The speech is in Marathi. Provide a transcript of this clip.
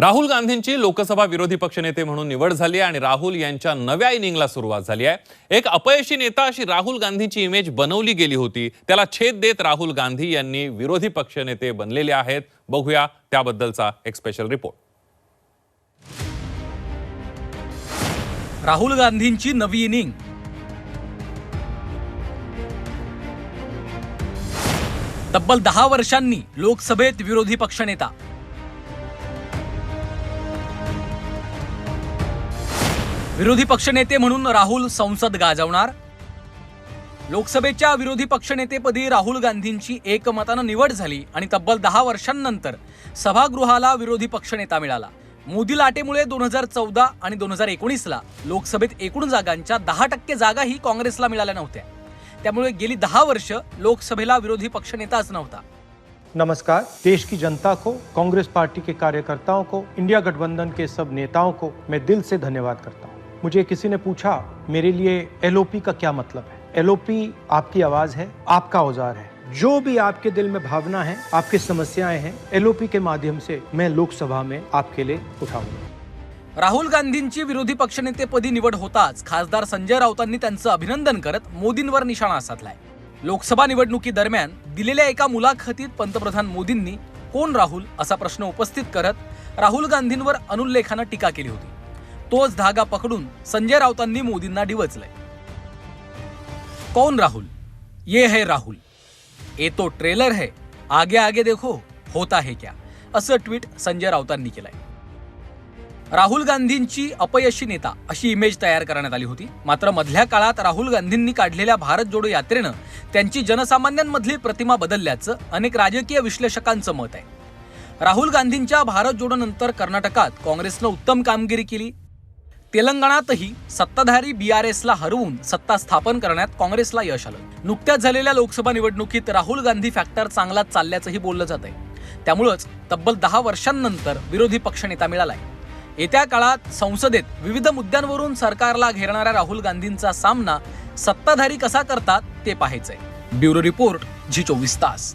राहुल गांधींची लोकसभा विरोधी पक्षनेते म्हणून निवड झाली आणि राहुल यांच्या नव्या इनिंगला सुरुवात झाली आहे. एक अपयशी नेता अशी राहुल गांधींची इमेज बनवली गेली होती. त्याला छेद देत राहुल गांधी यांनी विरोधी पक्षनेते बनलेले आहेत. बघूया त्याबद्दलचा एक स्पेशल रिपोर्ट राहुल गांधींची नवी इनिंग. तब्बल दहा वर्षांनी लोकसभेत विरोधी पक्षनेता विरोधी पक्षनेते म्हणून राहुल संसद गाजवणार. लोकसभेच्या विरोधी पक्षनेतेपदी राहुल गांधींची एकमतानं निवड झाली आणि तब्बल दहा वर्षांनंतर सभागृहाला विरोधी पक्षनेता मिळाला. मोदी लाटेमुळे दोन हजार चौदा आणि दोन हजार एकोणीसला लोकसभेत एकूण जागांच्या दहा टक्के जागाही काँग्रेसला मिळाल्या नव्हत्या. त्यामुळे गेली दहा वर्ष लोकसभेला विरोधी पक्षनेताच नव्हता. नमस्कार. देश की जनता को कांग्रेस पार्टी के कार्यकर्ताओं को इंडिया गठबंधन के सब नेताओं को मैं दिल से धन्यवाद करता हूँ। मुझे किसी ने पूछा मेरे लिए एल का क्या मतलब है? एल आपकी आवाज है आपका औजार है। जो भी आपके दिल में भावना है आपकी समस्याएं हैं एल के माध्यम से मैं लोकसभा में आपके लिए उठाऊंगा। राहुल गांधींची विरोधी पक्षनेतेपदी निवड होताच खासदार संजय राऊतांनी त्यांचं अभिनंदन करत मोदींवर निशाणा साधलाय. लोकसभा निवडणुकीदरम्यान दिलेल्या एका मुलाखतीत पंतप्रधान मोदींनी कोण राहुल? असा प्रश्न उपस्थित करत राहुल गांधींवर अनुल्लेखानं टीका केली होती. तोच धागा पकडून संजय राऊतांनी मोदींना डिवचलंय. कौन राहुल? ये है राहुल. ये तो ट्रेलर है. आगे आगे देखो होता है क्या? असं ट्विट संजय राऊतांनी केलंय. राहुल गांधींची अपयशी नेता अशी इमेज तयार करण्यात आली होती. मात्र मधल्या काळात राहुल गांधींनी काढलेल्या भारत जोडो यात्रेनं त्यांची जनसामान्यांमधली प्रतिमा बदलल्याचं अनेक राजकीय विश्लेषकांचं मत आहे. राहुल गांधींच्या भारत जोडो नंतर कर्नाटकात काँग्रेसनं उत्तम कामगिरी केली. तेलंगणातही सत्ताधारी बी आर एसला हरवून सत्ता स्थापन करण्यात काँग्रेसला यश आलं. नुकत्याच झालेल्या लोकसभा निवडणुकीत राहुल गांधी फॅक्टर चांगलाच चालल्याचंही बोललं जात आहे. त्यामुळंच तब्बल दहा वर्षांनंतर विरोधी पक्षनेता मिळालाय. येत्या काळात संसदेत विविध मुद्द्यांवरून सरकारला घेरणाऱ्या राहुल गांधींचा सामना सत्ताधारी कसा करतात ते पाहायचंय. ब्युरो रिपोर्ट झी चोवीस तास.